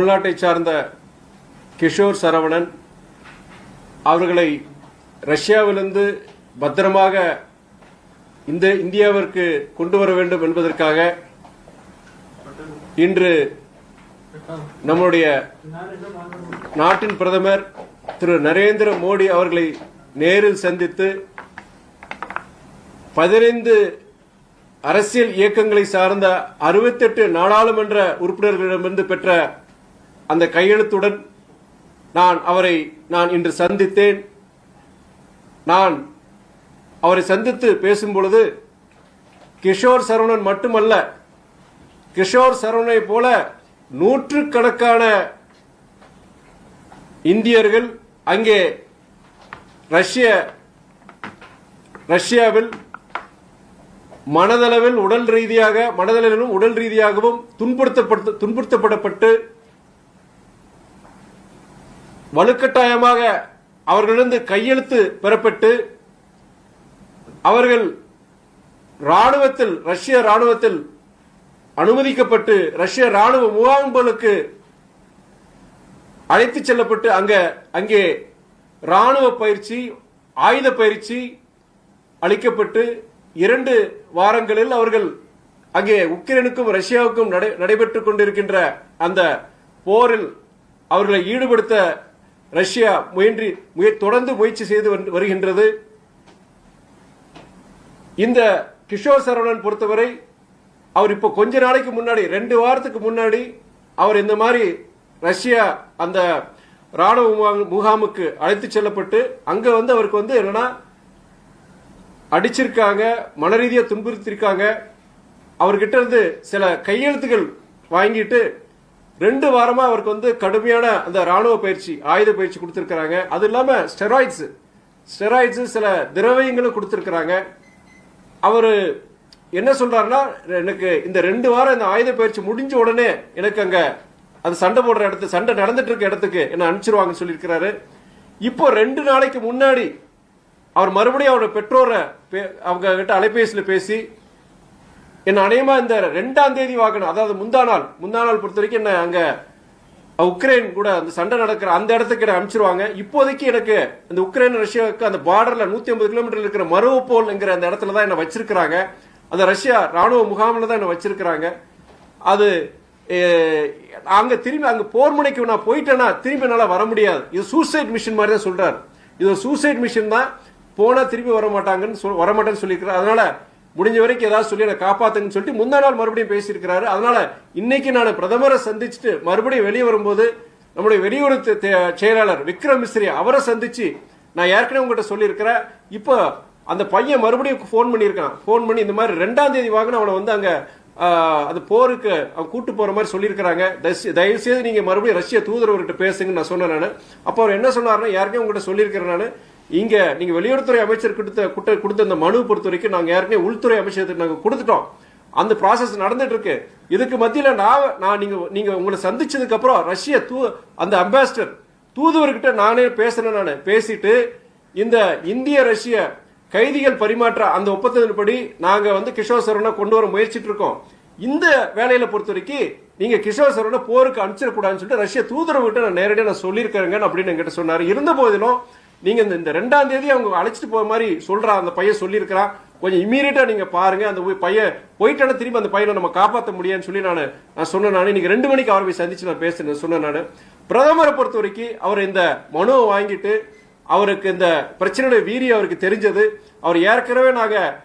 தமிழ்நாட்டை சார்ந்த கிஷோர் சரவணன் அவர்களை ரஷ்யாவிலிருந்து பத்திரமாக இந்த இந்தியாவிற்கு கொண்டு வர வேண்டும் என்பதற்காக இன்று நம்முடைய நாட்டின் பிரதமர் திரு நரேந்திர மோடி அவர்களை நேரில் சந்தித்து பதினைந்து அரசியல் இயக்கங்களை சார்ந்த அறுபத்தெட்டு நாடாளுமன்ற உறுப்பினர்களிடமிருந்து பெற்ற அந்த கையெழுத்துடன் நான் அவரை நான் இன்று சந்தித்தேன். நான் அவரை சந்தித்து பேசும் பொழுது கிஷோர் சரவணன் மட்டுமல்ல கிஷோர் சரவணனை போல நூற்றுக்கணக்கான இந்தியர்கள் அங்கே ரஷ்ய ரஷ்யாவில் மனதளவில் உடல் ரீதியாக மனதளவிலும் உடல் ரீதியாகவும் துன்புறுத்தப்பட்டு துன்புறுத்தப்படப்பட்டு வலுக்கட்டாயமாக அவர்களிடந்து கையெழுத்து பெறப்பட்டு அவர்கள் ராணுவத்தில் ரஷ்ய ராணுவத்தில் அனுமதிக்கப்பட்டு ரஷ்ய ராணுவ முகாம்களுக்கு அழைத்துச் செல்லப்பட்டு அங்க அங்கே ராணுவ பயிற்சி ஆயுத பயிற்சி அளிக்கப்பட்டு இரண்டு வாரங்களில் அவர்கள் அங்கே உக்ரைனுக்கும் ரஷ்யாவுக்கும் நடை- நடைபெற்றுக் கொண்டிருக்கின்ற அந்த போரில் அவர்களை ஈடுபடுத்த ரஷ்யா முயன்றி முய- தொடர்ந்து முயற்சி செய்து வருகின்றது. இந்த கிஷோர் சரவணன் பொறுத்தவரை அவர் இப்போ கொஞ்ச நாளைக்கு முன்னாடி ரெண்டு வாரத்துக்கு முன்னாடி அவர் இந்த மாதிரி ரஷ்யா அந்த ராணுவ முகாமுக்கு அழைத்து செல்லப்பட்டு அங்க வந்து அவருக்கு வந்து என்னன்னா அடிச்சிருக்காங்க மன ரீதியா துன்புறுத்திருக்காங்க. அவர்கிட்ட இருந்து சில கையெழுத்துகள் வாங்கிட்டு ரெண்டு வாரமா அவருக்கு வந்து கடுமையான அந்த ராணுவ பயிற்சி ஆயுத பயிற்சி கொடுத்திருக்காங்க அது இல்லாம ஸ்டெராய்ட்ஸ். ஸ்டெராய்ட்ஸ் சில திரவியங்களும் கொடுத்துருக்குறாங்க. அவர் என்ன சொல்றாருன்னா எனக்கு இந்த ரெண்டு வாரம் இந்த ஆயுத பயிற்சி முடிஞ்ச உடனே எனக்கு அங்க அது சண்டை போடுற இடத்து சண்டை நடந்துட்டு இருக்க இடத்துக்கு என்ன அனுப்பிச்சிருவாங்கன்னு சொல்லியிருக்கிறாரு. இப்போ ரெண்டு நாளைக்கு முன்னாடி அவர் மறுபடியும் அவரோட பெற்றோரை பே- அவங்க கிட்ட அலைபேசியில் பேசி என்ன அநேகமா இந்த ரெண்டாம் தேதி வாக்கணும் அதாவது முந்தா நாள் முந்தா நாள் பொறுத்த வரைக்கும் என்ன அங்க உக்ரைன் கூட அந்த சண்டை நடக்கிற அந்த இடத்துக்கு என்ன அனுப்பிச்சிருவாங்க. இப்போதைக்கு எனக்கு இந்த உக்ரைன் ரஷ்யாவுக்கு அந்த பார்டர்ல நூத்தி ஐம்பது கிலோமீட்டர் இருக்கிற மருவப்போல் என்கிற அந்த இடத்துல தான் என்ன வச்சிருக்கிறாங்க. அந்த ரஷ்யா ராணுவ முகாமில் தான் என்ன வச்சிருக்கிறாங்க. அது அங்க திரும்பி அங்க போர் முனைக்கு நான் போயிட்டேன்னா திரும்பி என்னால் வர முடியாது. இது சூசைட் மிஷின் மாதிரி தான் சொல்றாரு. இது சூசைட் மிஷின் தான். போனா திரும்பி வர மாட்டாங்கன்னு சொல் வர மாட்டேன்னு சொல்லியிருக்கிறார். அதனால முடிஞ்ச வரைக்கும் ஏதாவது சொல்லி என்னை காப்பாத்துங்கன்னு சொல்லிட்டு முந்தா நாள் மறுபடியும் பேசியிருக்கிறாரு. அதனால இன்னைக்கு நான் பிரதமரை சந்திச்சுட்டு மறுபடியும் வெளியே வரும்போது நம்முடைய வெளியுறவு செயலாளர் விக்ரம் மிஸ்ரி அவரை சந்திச்சு நான் ஏற்கனவே உங்ககிட்ட சொல்லியிருக்கிறேன். இப்போ அந்த பையன் மறுபடியும் ஃபோன் பண்ணியிருக்கான். ஃபோன் பண்ணி இந்த மாதிரி ரெண்டாம் தேதி வாங்கின அவனை வந்து அங்கே அது போருக்கு அவன் கூட்டு போகிற மாதிரி சொல்லியிருக்கிறாங்க. தயவு- நீங்கள் செய்து மறுபடியும் ரஷ்ய தூதரவர்கிட்ட பேசுங்கன்னு நான் சொன்னேன் நான். அப்போ அவர் என்ன சொன்னார்னா ஏற்கனவே உங்கள்கிட்ட சொல்லியிருக்கிறேன் நான். இங்க நீங்க வெளியுறவுத்துறை அமைச்சர் கொடுத்த குட்ட- கொடுத்த அந்த மனு பொறுத்த வரைக்கும் நாங்க ஏற்கனவே உள்துறை அமைச்சருக்கு நாங்க கொடுத்துட்டோம். அந்த ப்ராசஸ் நடந்துட்டு இருக்கு. இதுக்கு மத்தியில நான் நான் நீங்க நீங்க உங்களை சந்திச்சதுக்கு அப்புறம் ரஷ்ய தூ அந்த அம்பாசிடர் தூதுவர்கிட்ட நானே பேசுறேன் நான். பேசிட்டு இந்த இந்திய ரஷ்ய கைதிகள் பரிமாற்ற அந்த ஒப்பந்தத்தின்படி நாங்க வந்து கிஷோர் சரவணை கொண்டு வர முயற்சிட்டு இருக்கோம். இந்த வேலையில பொறுத்த வரைக்கும் நீங்க கிஷோர் சரவணை போருக்கு அனுப்பிச்சிடக்கூடாதுன்னு சொல்லிட்டு ரஷ்ய தூதரவுகிட்ட நான் நேரடியாக நான் சொல்லியிருக்கிறேங்க அப்படின்னு என்கிட்ட சொன்னாரு. இருந்த போதிலும் நீங்க இந்த- இந்த ரெண்டாம் தேதி அவங்க அழைச்சிட்டு போற மாதிரி சொல்றா அந்த பையன் சொல்லியிருக்கிறான் கொஞ்சம் இம்மீடியட்டா நீங்க பாருங்க. அந்த பையன் போயிட்டான திரும்பி அந்த பையனை நம்ம காப்பாற்ற முடியாதுன்னு சொல்லி நான் நான் சொன்னேன். நான் இன்னைக்கு ரெண்டு மணிக்கு அவரை போய் சந்திச்சு நான் பேசுறேன். சொன்னேன் நான். பிரதமரை பொறுத்த வரைக்கும் அவர் இந்த மனுவை வாங்கிட்டு அவருக்கு இந்த பிரச்சனையுடைய வீரியம் அவருக்கு தெரிஞ்சது. அவர் ஏற்கனவே நாங்க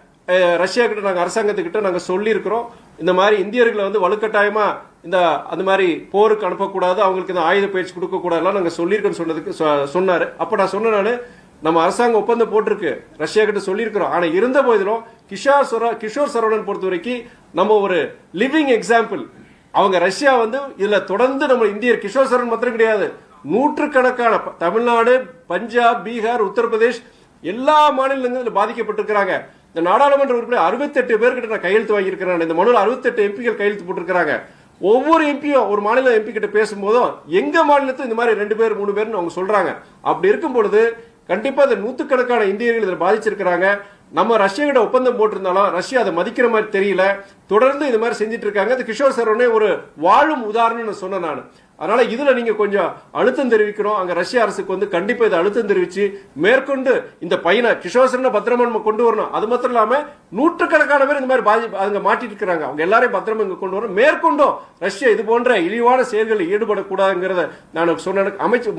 ரஷ்யா கிட்ட நாங்க அரசாங்கத்துக்கிட்ட நாங்க சொல்லியிருக்கிறோம். இந்த மாதிரி இந்தியர்களை வந்து வலுக்கட்டாயமா இந்த அந்த மாதிரி போருக்கு அனுப்பக்கூடாது அவங்களுக்கு இந்த ஆயுத பயிற்சி கொடுக்க கூடாதுலாம் நாங்கள் சொல்லியிருக்கோம்னு சொன்னதுக்கு சொ- சொன்னாரு. அப்போ நான் சொன்னேன் நான் நம்ம அரசாங்கம் ஒப்பந்தம் போட்டிருக்கு. ரஷ்யா கிட்ட சொல்லியிருக்கிறோம். ஆனால் இருந்த போதிலும் கிஷோர் சர கிஷோர் சரவணன் பொறுத்த வரைக்கும் நம்ம ஒரு லிவிங் எக்ஸாம்பிள். அவங்க ரஷ்யா வந்து இதில் தொடர்ந்து நம்ம இந்தியர் கிஷோர் சரவணன் மாத்திரம் கிடையாது. நூற்றுக்கணக்கான தமிழ்நாடு பஞ்சாப் பீகார் உத்தரப்பிரதேஷ் எல்லா மாநிலங்களும் பாதிக்கப்பட்டிருக்கிறாங்க. இந்த நாடாளுமன்ற உறுப்பினர் அறுபத்தெட்டு பேர்கிட்ட நான் கையெழுத்து வாங்கியிருக்கிறேன். இந்த மனுவில் அறுபத்தெட்டு எம்பிகள் கையெழுத்து போட்டிருக்கிறாங்க. ஒவ்வொரு எம்பியும் ஒரு மாநில எம்பி கிட்ட பேசும்போதும் எங்க மாநிலத்தில் இந்த மாதிரி ரெண்டு பேர் மூணு பேர்னு அவங்க சொல்றாங்க. அப்படி இருக்கும் பொழுது கண்டிப்பா இந்த நூத்துக்கணக்கான இந்தியர்கள் இதில் பாதிச்சிருக்கிறாங்க. நம்ம ரஷ்யா கிட்ட ஒப்பந்தம் போட்டிருந்தாலும் ரஷ்யா அதை மதிக்கிற மாதிரி தெரியல. தொடர்ந்து இது மாதிரி செஞ்சுட்டு இருக்காங்க. இந்த கிஷோர் சரவணே ஒரு வாழும் உதாரணம்னு நான் சொன்னேன் நான். அதனால இதுல நீங்க கொஞ்சம் அழுத்தம் தெரிவிக்கணும். அங்க ரஷ்ய அரசுக்கு வந்து கண்டிப்பா இதை அழுத்தம் தெரிவிச்சு மேற்கொண்டு இந்த பையனை கிஷோசரனை பத்திரமா நம்ம கொண்டு வரணும். அது மாத்திரம் இல்லாம நூற்றுக்கணக்கான பேர் இந்த மாதிரி பாதி அங்க மாட்டிட்டு இருக்கிறாங்க. அவங்க எல்லாரையும் பத்திரமா இங்க கொண்டு வரணும். மேற்கொண்டும் ரஷ்யா இது போன்ற இழிவான செயல்களில் ஈடுபடக்கூடாதுங்கிறத நான் சொன்ன அமைச்சு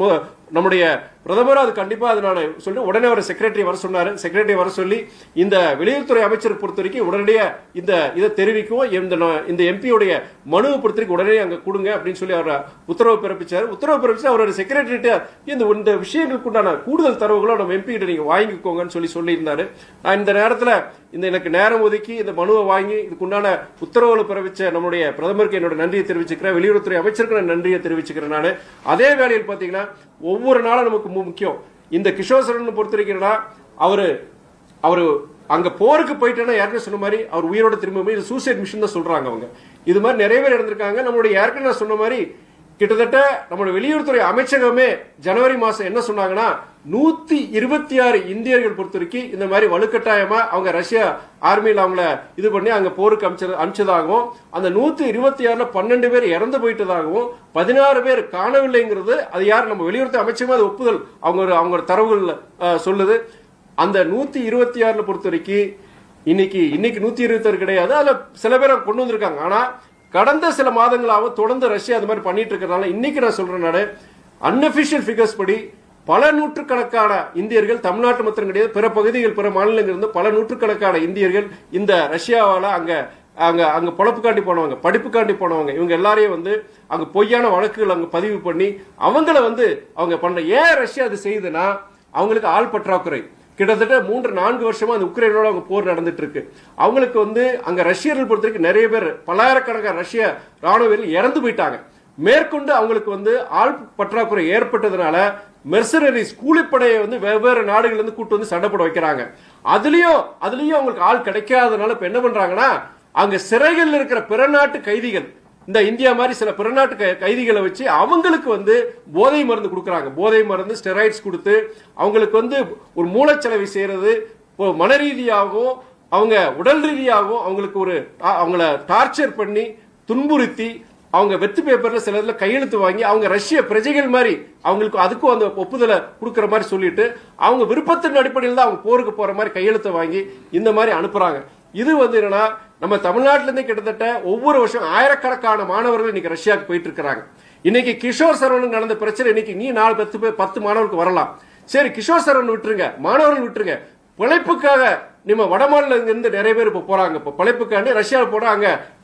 நம்முடைய பிரதமர் அது கண்டிப்பாக அது நான் சொல்லி உடனே ஒரு செக்ரட்டரி வர சொன்னார். செக்ரட்டரி வர சொல்லி இந்த வெளியுறவுத்துறை அமைச்சர் பொறுத்த வரைக்கும் உடனடியாக இந்த இதை தெரிவிக்கவும் இந்த இந்த எம்பியுடைய மனுவை பொறுத்த வரைக்கும் உடனே அங்கே கொடுங்க அப்படின்னு சொல்லி அவர் உத்தரவு பிறப்பிச்சார். உத்தரவு பிறப்பிச்சு அவரோட செக்ரட்டரிட்ட இந்த இந்த விஷயங்களுக்கு உண்டான கூடுதல் தரவுகளை நம்ம எம்பி கிட்ட வாங்கிக்கோங்கன்னு சொல்லி சொல்லியிருந்தாரு. நான் இந்த நேரத்தில் இந்த எனக்கு நேரம் ஒதுக்கி இந்த மனுவை வாங்கி இதுக்குண்டான உத்தரவுகளை பிறப்பிச்ச நம்முடைய பிரதமருக்கு என்னோட நன்றியை தெரிவிச்சுக்கிறேன். வெளியுறவுத்துறை அமைச்சருக்கு நான் நன்றியை தெரிவிச்சுக்கிறேன் நான். அதே வேளையில் பார்த்தீங்கன்னா ஒவ்வொரு நாளும் நமக்கு முக்கியம். இந்த கிஷோசரன் பொறுத்த வரைக்கும்னா அவர் அவரு அங்க போருக்கு போயிட்டேன்னா ஏற்கனவே சொன்ன மாதிரி அவர் உயிரோட திரும்ப இது சூசைட் மிஷன் தான் சொல்றாங்க அவங்க. இது மாதிரி நிறைய பேர் இருந்திருக்காங்க. நம்மளுடைய ஏற்கனவே சொன்ன மாதிரி கிட்டத்தட்ட நம்மளுடைய வெளியுறவுத்துறை அமைச்சகமே ஜனவரி மாசம் என்ன சொன்னாங்கன்னா நூத்தி இருபத்தி ஆறு இந்தியர்கள் பொறுத்த வரைக்கும் இந்த மாதிரி வலுக்கட்டாயமா அவங்க ரஷ்யா ஆர்மியில் அவங்கள இது பண்ணி அங்க போருக்கு அமிச்சது அமிச்சதாகவும் அந்த நூத்தி இருபத்தி ஆறுல பன்னெண்டு பேர் இறந்து போயிட்டதாகவும் பதினாறு பேர் காணவில்லைங்கிறது அது யார்? நம்ம வெளியுறவு அமைச்சகமே அது ஒப்புதல். அவங்க அவங்க தரவுகள் சொல்லுது. அந்த நூத்தி இருபத்தி ஆறுல பொறுத்த வரைக்கும் இன்னைக்கு இன்னைக்கு நூத்தி இருபத்தி ஆறு கிடையாது. அதுல சில பேரை கொண்டு வந்திருக்காங்க. ஆனா கடந்த சில மாதங்களாக தொடர்ந்து ரஷ்யா அது மாதிரி பண்ணிட்டு இருக்கிறதுனால இன்னைக்கு நான் சொல்றேன் நான் அன்அபிஷியல் ஃபிகர்ஸ் படி பல நூற்றுக்கணக்கான இந்தியர்கள் தமிழ்நாட்டு மாத்திரம் கிடையாது பிற பகுதிகள் பிற மாநிலங்கள் இருந்து பல நூற்றுக்கணக்கான இந்தியர்கள் இந்த ரஷ்யாவால் அங்கே அங்கே அங்கே பொழப்புக்காண்டி போனவங்க படிப்புக்காண்டி போனவங்க இவங்க எல்லாரையும் வந்து அங்கே பொய்யான வழக்குகள் அங்கே பதிவு பண்ணி அவங்கள வந்து அவங்க பண்ண ஏன் ரஷ்யா அது செய்யுதுன்னா அவங்களுக்கு ஆள் பற்றாக்குறை. கிட்டத்தட்ட மூன்று நான்கு வருஷமா அந்த உக்ரைனோட அவங்க போர் நடந்துட்டு இருக்கு அவங்களுக்கு வந்து அங்க ரஷ்யர்கள் பொறுத்த வரைக்கும் நிறைய பேர் பல்லாயிரக்கணக்கான ரஷ்ய ராணுவ வீரர்கள் இறந்து போயிட்டாங்க. மேற்கொண்டு அவங்களுக்கு வந்து ஆள் பற்றாக்குறை ஏற்பட்டதுனால மெர்சனரிஸ் கூலிப்படையை வந்து வெவ்வேறு நாடுகள்ல இருந்து கூட்டு வந்து சண்டை போட வைக்கிறாங்க. அதுலயும் அதுலயும் அவங்களுக்கு ஆள் கிடைக்காதனால இப்ப என்ன பண்றாங்கன்னா அங்க சிறைகளில் இருக்கிற பிற நாட்டு கைதிகள் இந்த இந்தியா மாதிரி சில பிறநாட்டு கை- கைதிகளை வச்சு அவங்களுக்கு வந்து போதை மருந்து கொடுக்குறாங்க. போதை மருந்து ஸ்டெராய்ட்ஸ் கொடுத்து அவங்களுக்கு வந்து ஒரு மூளைச்சலவை செய்யறது மன ரீதியாகவும் அவங்க உடல் ரீதியாகவும் அவங்களுக்கு ஒரு அவங்கள டார்ச்சர் பண்ணி துன்புறுத்தி அவங்க வெத்து பேப்பர்ல சில இதுல கையெழுத்து வாங்கி அவங்க ரஷ்ய பிரஜைகள் மாதிரி அவங்களுக்கு அதுக்கும் அந்த ஒப்புதலை கொடுக்குற மாதிரி சொல்லிட்டு அவங்க விருப்பத்தின் அடிப்படையில் தான் அவங்க போருக்கு போற மாதிரி கையெழுத்தை வாங்கி இந்த மாதிரி அனுப்புறாங்க. இது வந்து என்னன்னா நம்ம தமிழ்நாட்டிலேருந்து கிட்டத்தட்ட ஒவ்வொரு வருஷம் ஆயிரக்கணக்கான மாணவர்கள் இன்னைக்கு ரஷ்யாவுக்கு போயிட்டு இருக்கிறாங்க. இன்னைக்கு கிஷோர் சரவணன் நடந்த பிரச்சனை இன்னைக்கு நீ நாலு பத்து பேர் பத்து மாணவருக்கு வரலாம். சரி கிஷோர் சரவணன் விட்டுருங்க மாணவர்கள் விட்டுருங்க. பிழைப்புக்காக நம்ம வட இருந்து நிறைய பேர் இப்போ போறாங்க. இப்போ பிழைப்புக்காண்டி ரஷ்யாவில் போனா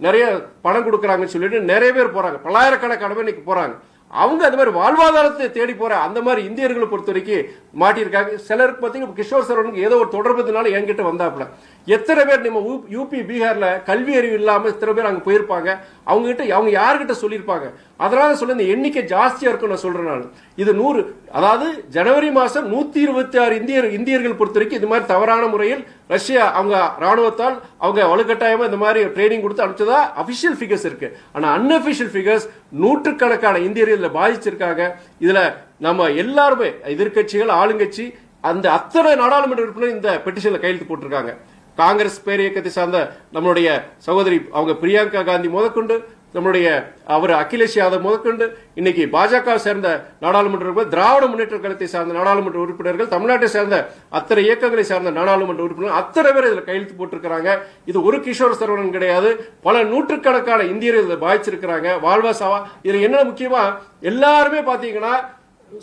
நிறைய பணம் கொடுக்குறாங்கன்னு சொல்லிட்டு நிறைய பேர் போறாங்க. பல்லாயிரக்கணக்கான பேர் இன்னைக்கு போறாங்க. அவங்க அந்த மாதிரி வாழ்வாதாரத்தை தேடி போற அந்த மாதிரி இந்தியர்களை பொறுத்த வரைக்கும் மாட்டியிருக்காங்க. சிலருக்கு பார்த்தீங்கன்னா கிஷோர் சரவனுக்கு ஏதோ ஒரு தொடர்புனால என்கிட்ட வந்தாப்புல. எத்தனை பேர் நம்ம யூபி பீகாரில் கல்வி அறிவு இல்லாமல் எத்தனை பேர் அங்கே போயிருப்பாங்க? அவங்ககிட்ட அவங்க யார்கிட்ட சொல்லியிருப்பாங்க? அதனால சொல்ல இந்த எண்ணிக்கை ஜாஸ்தியாக இருக்கும் நான் சொல்கிறேன் நான். இது நூறு அதாவது ஜனவரி மாதம் நூற்றி இருபத்தி ஆறு இந்தியர் இந்தியர்கள் பொறுத்த வரைக்கும் இது மாதிரி தவறான முறையில் ரஷ்யா அவங்க ராணுவத்தால் அவங்க வலுக்கட்டாயமாக இந்த மாதிரி ட்ரைனிங் கொடுத்து அனுப்பிச்சதா அஃபிஷியல் ஃபிகர்ஸ் இருக்கு. ஆனால் அன்அஃபிஷியல் ஃபிகர்ஸ் நூற்றுக்கணக்கான இந்தியர்கள் பாதிச்சிருக்காங்க. இதில் நம்ம எல்லாருமே எதிர்க்கட்சிகள் ஆளுங்கட்சி அந்த அத்தனை நாடாளுமன்ற உறுப்பினர் இந்த பெட்டிஷனில் கையெழுத்து போட்டிருக்காங்க. காங்கிரஸ் பேரியக்கத்தை சார்ந்த நம்மளுடைய சகோதரி அவங்க பிரியங்கா காந்தி முதற்கொண்டு நம்மளுடைய அவர் அகிலேஷ் யாதவ் முதற்கொண்டு இன்னைக்கு பாஜக சேர்ந்த நாடாளுமன்ற உறுப்பினர் திராவிட முன்னேற்ற கழகத்தை சார்ந்த நாடாளுமன்ற உறுப்பினர்கள் தமிழ்நாட்டை சேர்ந்த அத்தனை இயக்கங்களை சார்ந்த நாடாளுமன்ற உறுப்பினர்கள் அத்தனை பேர் இதில் கையெழுத்து போட்டிருக்கிறாங்க. இது ஒரு கிஷோர் சரவணன் கிடையாது. பல நூற்றுக்கணக்கான இந்தியர்கள் இதில் பாதிச்சிருக்கிறாங்க வாழ்வா சாவா. இதில் என்ன முக்கியமா? எல்லாருமே பாத்தீங்கன்னா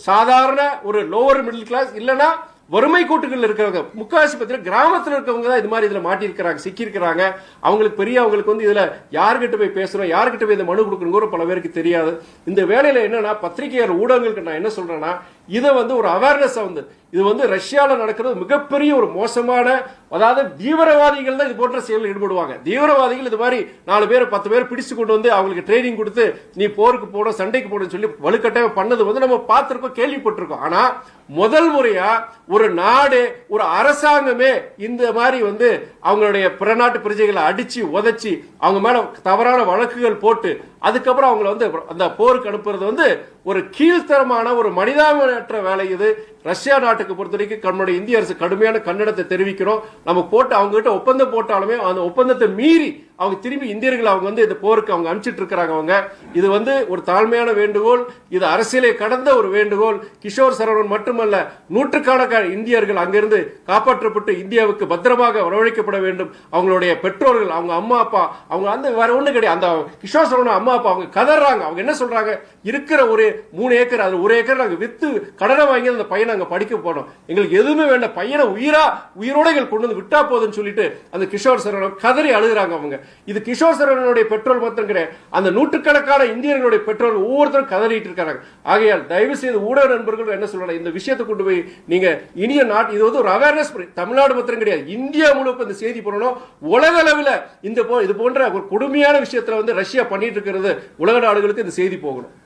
சாதாரண ஒரு லோவர் மிடில் கிளாஸ் இல்லைன்னா வறுமை கூட்டுகள் இருக்கிறவங்க முக்காவாசி பத்தின கிராமத்தில் இருக்கவங்க தான் இது மாதிரி இதில் மாட்டியிருக்கிறாங்க சிக்கியிருக்கிறாங்க. அவங்களுக்கு பெரிய அவங்களுக்கு வந்து இதில் யார்கிட்ட போய் பேசுகிறோம் யார்கிட்ட போய் இந்த மனு கொடுக்கணுங்கிற பல பேருக்கு தெரியாது. இந்த வேலையில் என்னன்னா பத்திரிகையாளர் ஊடகங்களுக்கு நான் என்ன சொல்றேன்னா இதை வந்து ஒரு அவேர்னஸ் வந்து இது வந்து ரஷ்யாவில் நடக்கிறது மிகப்பெரிய ஒரு மோசமான அதாவது தீவிரவாதிகள் தான் இது போன்ற செயலில் ஈடுபடுவாங்க. தீவிரவாதிகள் இது மாதிரி நாலு பேர் பத்து பேர் பிடிச்சு கொண்டு வந்து அவங்களுக்கு ட்ரைனிங் கொடுத்து நீ போருக்கு போடும் சண்டைக்கு போடும் சொல்லி வலுக்கட்டாயம் பண்ணது வந்து நம்ம பார்த்துருக்கோம் கேள்விப்பட்டிருக்கோம். ஆனால் முதல் முறையா ஒரு நாடு ஒரு அரசாங்கமே இந்த மாதிரி வந்து அவங்களுடைய பிறநாட்டு பிரஜைகளை அடிச்சு உதைச்சி அவங்க மேல தவறான வழக்குகள் போட்டு அதுக்கப்புறம் அவங்கள வந்து அந்த போருக்கு அனுப்புறது வந்து ஒரு கீழ்த்தரமான ஒரு மனிதாபனற்ற வேலை இது. ரஷ்யா நாட்டுக்கு பொறுத்த வரைக்கும் நம்மளுடைய இந்திய அரசு கடுமையான கன்னடத்தை தெரிவிக்கிறோம். நம்ம போட்டு அவங்க கிட்ட ஒப்பந்தம் போட்டாலுமே அந்த ஒப்பந்தத்தை மீறி அவங்க திரும்பி இந்தியர்கள் அவங்க வந்து இந்த போருக்கு அவங்க அனுப்பிச்சிட்டு இருக்கிறாங்க அவங்க. இது வந்து ஒரு தாழ்மையான வேண்டுகோள். இது அரசியலை கடந்த ஒரு வேண்டுகோள். கிஷோர் சரவணன் மட்டுமல்ல நூற்றுக்கணக்கான இந்தியர்கள் அங்கிருந்து காப்பாற்றப்பட்டு இந்தியாவுக்கு பத்திரமாக வரவழைக்கப்பட வேண்டும். அவங்களுடைய பெற்றோர்கள் அவங்க அம்மா அப்பா அவங்க அந்த வேற ஒண்ணு கிடையாது. அந்த கிஷோர் சரவணன் அம்மா அப்பா அவங்க கதறாங்க. அவங்க என்ன சொல்றாங்க? இருக்கிற ஒரு மூணு ஏக்கர் அது ஒரு ஏக்கர் நாங்கள் வித்து கடனை வாங்கி அந்த பையனை அங்க படிக்க போனோம் எங்களுக்கு எதுவுமே வேண்டாம். பையனை உயிரா உயிரோட எங்களுக்கு கொண்டு வந்து விட்டா போதுன்னு சொல்லிட்டு அந்த கிஷோர் சரவணன் கதறி அழுகுறாங்க அவங்க. இது கிஷோர் சரவணனுடைய பெட்ரோல் மாத்திரம் கிடையாது. அந்த நூற்றுக்கணக்கான இந்தியர்களுடைய பெட்ரோல் ஒவ்வொருத்தரும் கதறிட்டு இருக்காங்க. ஆகையால் தயவு செய்து ஊடக நண்பர்கள் என்ன சொல்லலாம்? இந்த விஷயத்தை கொண்டு போய் நீங்க இனிய நாட்டு இது வந்து ஒரு அவேர்னஸ் தமிழ்நாடு மாத்திரம் கிடையாது. இந்தியா முழுக்க இந்த செய்தி பண்ணணும் உலக அளவில் இந்த போ- இது போன்ற ஒரு கொடுமையான விஷயத்துல வந்து ரஷ்யா பண்ணிட்டு இருக்கிறது உலக நாடுகளுக்கு இந்த செய்தி போகணும்.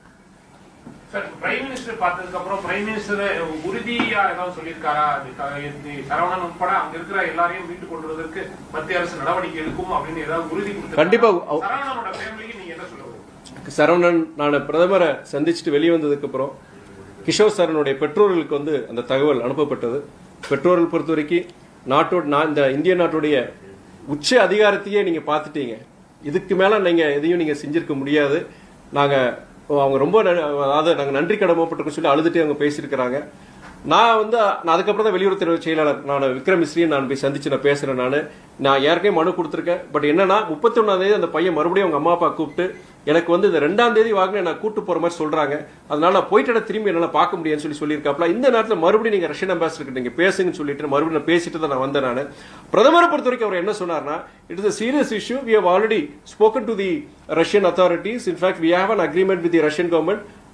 சார் பிரைம் மினிஸ்டர் பார்த்ததுக்கு அப்புறம் பிரைம் மினிஸ்டர் உறுதியா ஏதாவது சொல்லியிருக்காரா சரவணன் உட்பட அங்க இருக்கிற எல்லாரையும் மீட்டு கொண்டு வருவதற்கு மத்திய அரசு நடவடிக்கை எடுக்கும் அப்படின்னு ஏதாவது உறுதி? கண்டிப்பா. சரவணனோட ஃபேமிலிக்கு நீங்க என்ன சொல்ல வரீங்க? சரவணன் நான் பிரதமரை சந்திச்சுட்டு வெளியே வந்ததுக்கு அப்புறம் கிஷோர் சரவனுடைய பெற்றோர்களுக்கு வந்து அந்த தகவல் அனுப்பப்பட்டது பெற்றோர்கள் பொறுத்த வரைக்கும் நாட்டோட நான் இந்த இந்திய நாட்டுடைய உச்ச அதிகாரத்தையே நீங்க பார்த்துட்டீங்க இதுக்கு மேல நீங்க எதையும் நீங்க செஞ்சிருக்க முடியாது நாங்க அவங்க ரொம்ப ந- அதாவது நாங்கள் நன்றி கடமைப்பட்டிருக்கோம் சொல்லி அழுதுட்டு அவங்க பேசியிருக்கிறாங்க. நான் வந்து நான் அதுக்கப்புறம் தான் வெளியுறவுத்துறை செயலாளர் நான் விக்ரம் மிஸ்ரியை நான் போய் சந்திச்சு நான் பேசுகிறேன் நான். நான் ஏற்கனவே மனு கொடுத்துருக்கேன். பட் என்னன்னா முப்பத்தி தேதி அந்த பையன் மறுபடியும் அவங்க அம்மா அப்பா கூப்பிட்டு எனக்கு வந்து இந்த ரெண்டாம் தேதி வாங்கின நான் கூட்டு போற மாதிரி சொல்றாங்க. அதனால நான் போயிட்டு திரும்பி என்னால பார்க்க முடியும்னு சொல்லி சொல்லியிருக்காப்ல இந்த நேரத்தில் மறுபடியும் நீங்க ரஷ்யன் அம்பாசிடர் நீங்க பேசுங்கன்னு சொல்லிட்டு மறுபடியும் பேசிட்டு தான் நான் வந்தேன் நான். பிரதமரை பொறுத்த வரைக்கும் அவர் என்ன சொன்னார்னா it is a serious issue. We have already spoken to the russian authorities. In we we have an agreement with the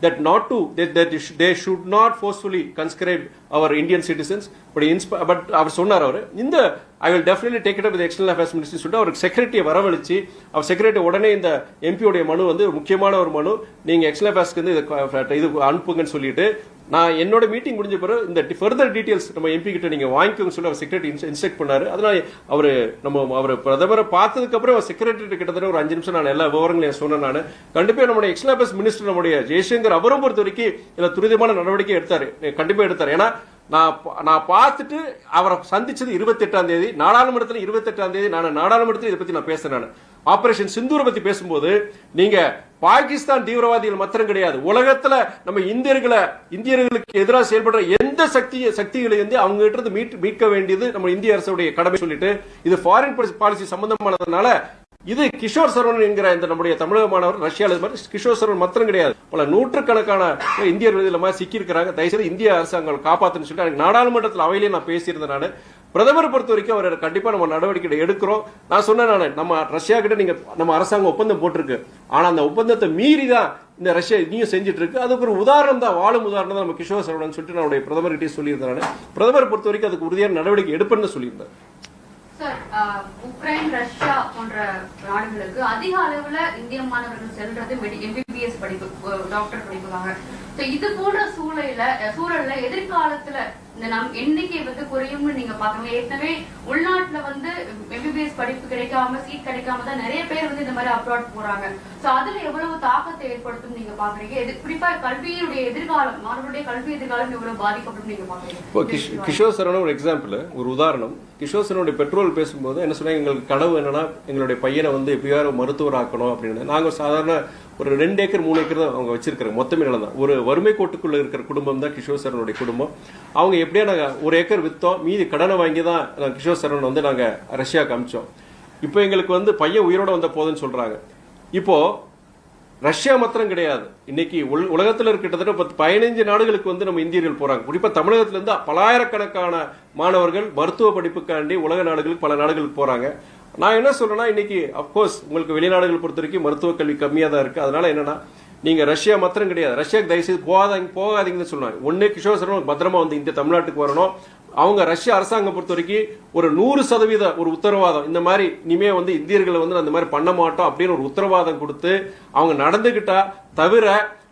that not to that, that they should- they should not forcefully conscribe our indian citizens. But insp- but அவர் சொன்னார் அவர் இந்த I will definitely take it up with external affairs minister சொல்லிட்டு அவருக்கு செக்ரட்டரியை வரவழைச்சு அவர் secretary உடனே இந்த எம்பியோடைய மனு வந்து முக்கியமான ஒரு மனு நீங்க எக்ஸ்டர்னல் அஃபேர்ஸ்க்கு வந்து இது இது அனுப்புங்கன்னு சொல்லிட்டு நான் என்னோட மீட்டிங் முடிஞ்ச பிறகு இந்த ஃபர்தர் டீட்டெயில்ஸ் நம்ம எம்பி கிட்ட நீங்க வாங்கிக்கோங்க சொல்லி அவர் செக்ரட்டரி இன்ஸ்ட்ரக்ட் பண்ணாரு. அதனால அவர் நம்ம அவர் பிரதமரை பார்த்ததுக்கப்புறம் அவர் செக்ரட்டரி கிட்டத்தட்ட ஒரு அஞ்சு நிமிஷம் நான் எல்லா விவரங்களையும் சொன்னேன் நான். கண்டிப்பாக நம்முடைய எக்ஸ்ட்ரா அஃபேர்ஸ் மினிஸ்டர் நம்முடைய ஜெய்சங்கர் அவரும் பொறுத்த வரைக்கும் இதில் துரிதமான நடவடிக்கை எடுத்தார். கண்டிப்பாக எடுத்தார். ஏன்னா நான் நான் பார்த்துட்டு அவரை சந்திச்சது இருபத்தெட்டாம் தேதி நாடாளுமன்றத்தில் இருபத்தெட்டாம் தேதி நான் நாடாளுமன்றத்தில் இதை பற்றி நான் பேசுறேன் நான். ஆபரேஷன் சிந்தூரை பத்தி பேசும்போது நீங்க பாகிஸ்தான் தீவிரவாதிகள் மாத்திரம் கிடையாது. உலகத்துல நம்ம இந்தியர்களை இந்தியர்களுக்கு எதிராக செயல்படுற எந்த சக்தி சக்திகளை வந்து அவங்க கிட்ட இருந்து மீட் மீட்க வேண்டியது நம்ம இந்திய அரசுடைய கடமை சொல்லிட்டு இது ஃபாரின் பாலிசி சம்பந்தமானதுனால இது கிஷோர் சரவணன் என்கிற இந்த நம்முடைய தமிழக மாணவர் ரஷ்யாவில் இது மாதிரி கிஷோர் சரவணன் மாத்திரம் கிடையாது. பல நூற்றுக்கணக்கான இந்தியர்கள் இதுல மாதிரி சிக்கி இருக்கிறாங்க தயவுசெய்து இந்திய அரசாங்கம் காப்பாத்துன்னு சொல்லிட்டு எனக்கு நாடாளுமன்றத்தில் அவையிலேயே நான் பேசியிருந்தேன் நான். பிரதமர் பொறுத்த வரைக்கும் அவர் கண்டிப்பா நம்ம நடவடிக்கை எடுக்கிறோம். நான் சொன்னேன் நான் நம்ம ரஷ்யா கிட்ட நீங்க நம்ம அரசாங்கம் ஒப்பந்தம் போட்டிருக்கு. ஆனா அந்த ஒப்பந்தத்தை மீறி தான் இந்த ரஷ்யா இதையும் செஞ்சுட்டு இருக்கு அதுக்கு ஒரு உதாரணம் தான் வாழும் உதாரணம் தான் நம்ம கிஷோர் சரவணன் சொல்லிட்டு நம்முடைய பிரதமர்கிட்டயே சொல்லியிருந்தேன் பிரதமர் பொறுத்த வரைக்கும் அதுக்கு உறுதியான நடவடிக்கை எடுப்பேன்னு சொல்லியிருந்தேன். சார் ஆஹ், உக்ரைன் ரஷ்யா போன்ற நாடுகளுக்கு அதிக அளவுல இந்திய மாணவர்கள் செல்றது எம்பிபிஎஸ் படிப்பு டாக்டர் படிப்புக்காக. இது போன்ற சூழல சூழல்ல எதிர்காலத்துல இந்த நம் எண்ணிக்கை வந்து குறையும்னு நீங்க பாக்குறீங்க ஏற்கனவே உள்நாட்டுல வந்து எம்பிபிஎஸ் படிப்பு கிடைக்காம சீட் கிடைக்காம தான் நிறைய பேர் வந்து இந்த மாதிரி அப்ராட் போறாங்க. சோ அதுல எவ்வளவு தாக்கத்தை ஏற்படுத்தும் நீங்க பாக்குறீங்க எது- குறிப்பா கல்வியுடைய எதிர்காலம் மாணவருடைய கல்வி எதிர்காலம் எவ்வளவு பாதிக்கப்படும் நீங்க பாக்குறீங்க கிஷோர் சரவணன் ஒரு எக்ஸாம்பிள் ஒரு உதாரணம். கிஷோர் சரவனுடைய பெட்ரோல் பேசும்போது என்ன சொன்னாங்க? எங்களுக்கு கனவு என்னன்னா எங்களுடைய பையனை வந்து எப்படியாவது மருத்துவர் ஆக்கணும் அப்படின்னு. நாங்க ஒரு சாதாரண ஒரு ரெண்டு ஏக்கர் மூணு ஏக்கர் தான் அவங்க வச்சிருக்காங்க மொத்தமே நிலம் தான். ஒரு வறுமை கோட்டுக்குள்ள இருக்கிற குடும்பம் தான் கிஷோர் சரவனுடைய குடும்பம். அவங்க எப்படியா நாங்கள் ஒரு ஏக்கர் விற்றோம் மீதி கடனை வாங்கி தான் நாங்கள் கிஷோர் சரவணன் வந்து நாங்கள் ரஷ்யாவுக்கு அமிச்சோம் இப்போ எங்களுக்கு வந்து பையன் உயிரோடு வந்த போதுன்னு சொல்கிறாங்க இப்போது ரஷ்யா மாத்திரம் கிடையாது. இன்னைக்கு உல்- உலகத்தில் கிட்டத்தட்ட பத்து பதினைஞ்சு நாடுகளுக்கு வந்து நம்ம இந்தியர்கள் போகிறாங்க குறிப்பாக தமிழகத்திலேருந்து பலாயிரக்கணக்கான மாணவர்கள் மருத்துவ படிப்புக்காண்டி உலக நாடுகளுக்கு பல நாடுகளுக்கு போகிறாங்க நான் என்ன சொல்றேன்னா இன்னைக்கு அஃப்கோர்ஸ் உங்களுக்கு வெளிநாடுகள் பொறுத்த வரைக்கும் மருத்துவக் கல்வி கம்மியாக தான் இருக்குது அதனால் என்னென்னா நீங்கள் ரஷ்யா மாத்திரம் கிடையாது. ரஷ்யாக்கு தயவுசெய்து போகாதீங்க போகாதீங்கன்னு சொல்லுவாங்க ஒன்று கிஷோர் சரவணன் பத்திரமா வந்து இந்த தமிழ்நாட்டுக்கு வரணும். அவங்க ரஷ்ய அரசாங்கம் பொறுத்த வரைக்கும் ஒரு நூறு சதவீத ஒரு உத்தரவாதம். இந்த மாதிரி இனிமே வந்து இந்தியர்களை வந்து அந்த மாதிரி பண்ண மாட்டோம் அப்படின்னு ஒரு உத்தரவாதம் கொடுத்து அவங்க நடந்துகிட்டா தவிர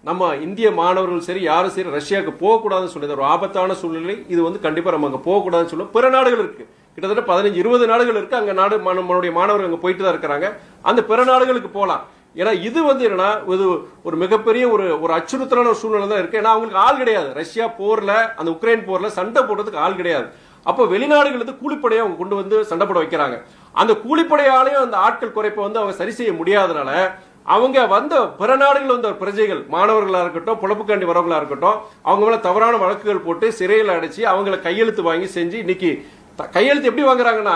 நம்ம இந்திய மாணவர்கள் சரி யாரும் சரி ரஷ்யாவுக்கு போகக்கூடாதுன்னு சொல்லி ஒரு ஆபத்தான சூழ்நிலை. இது வந்து கண்டிப்பாக நம்ம அங்கே போகக்கூடாதுன்னு சொல்லுவோம் பிற நாடுகள் இருக்கு. கிட்டத்தட்ட பதினஞ்சு இருபது நாடுகள் இருக்கு. அங்கே நாடு நம்மளுடைய மாணவர்கள் அங்கே போயிட்டு தான் இருக்கிறாங்க. அந்த பிற நாடுகளுக்கு போகலாம் ஏன்னா இது வந்து என்னன்னா இது ஒரு மிகப்பெரிய ஒரு ஒரு அச்சுறுத்தலான ஒரு சூழ்நிலை தான் இருக்கு. ஏன்னா அவங்களுக்கு ஆள் கிடையாது. ரஷ்யா போர்ல அந்த உக்ரைன் போர்ல சண்டை போடுறதுக்கு ஆள் கிடையாது. அப்போ வெளிநாடுகளுக்கு கூலிப்படையை அவங்க கொண்டு வந்து சண்டை போட வைக்கிறாங்க. அந்த கூலிப்படையாலையும் அந்த ஆட்கள் குறைப்பை வந்து அவங்க சரி செய்ய முடியாதனால அவங்க வந்த பிற நாடுகள் வந்த பிரஜைகள் மாணவர்களா இருக்கட்டும் பொழப்புக்காண்டி வரவங்களா இருக்கட்டும் அவங்க மேல தவறான வழக்குகள் போட்டு சிறையில் அடைச்சி அவங்கள கையெழுத்து வாங்கி செஞ்சு இன்னைக்கு த- கையெழுத்து எப்படி வாங்குறாங்கன்னா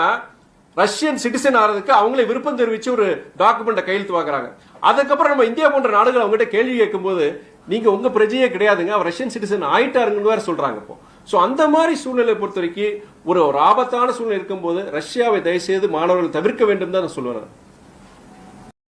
ரஷ்யன் சிட்டிசன் ஆகிறதுக்கு அவங்களே விருப்பம் தெரிவித்து ஒரு டாக்குமெண்ட்டை கையெழுத்து வாங்குறாங்க அதுக்கப்புறம் நம்ம இந்தியா போன்ற நாடுகள் அவங்ககிட்ட கேள்வி கேட்கும்போது நீங்கள் உங்கள் பிரஜையே கிடையாதுங்க அவர் ரஷ்யன் சிட்டிசன் ஆயிட்டாருங்கன்னு வேறு சொல்கிறாங்க இப்போ. ஸோ அந்த மாதிரி சூழ்நிலை பொறுத்த வரைக்கும் ஒரு ஒரு ஆபத்தான சூழ்நிலை இருக்கும்போது ரஷ்யாவை தயவுசெய்து மாணவர்கள் தவிர்க்க வேண்டும் தான் நான் சொல்லுவேன்.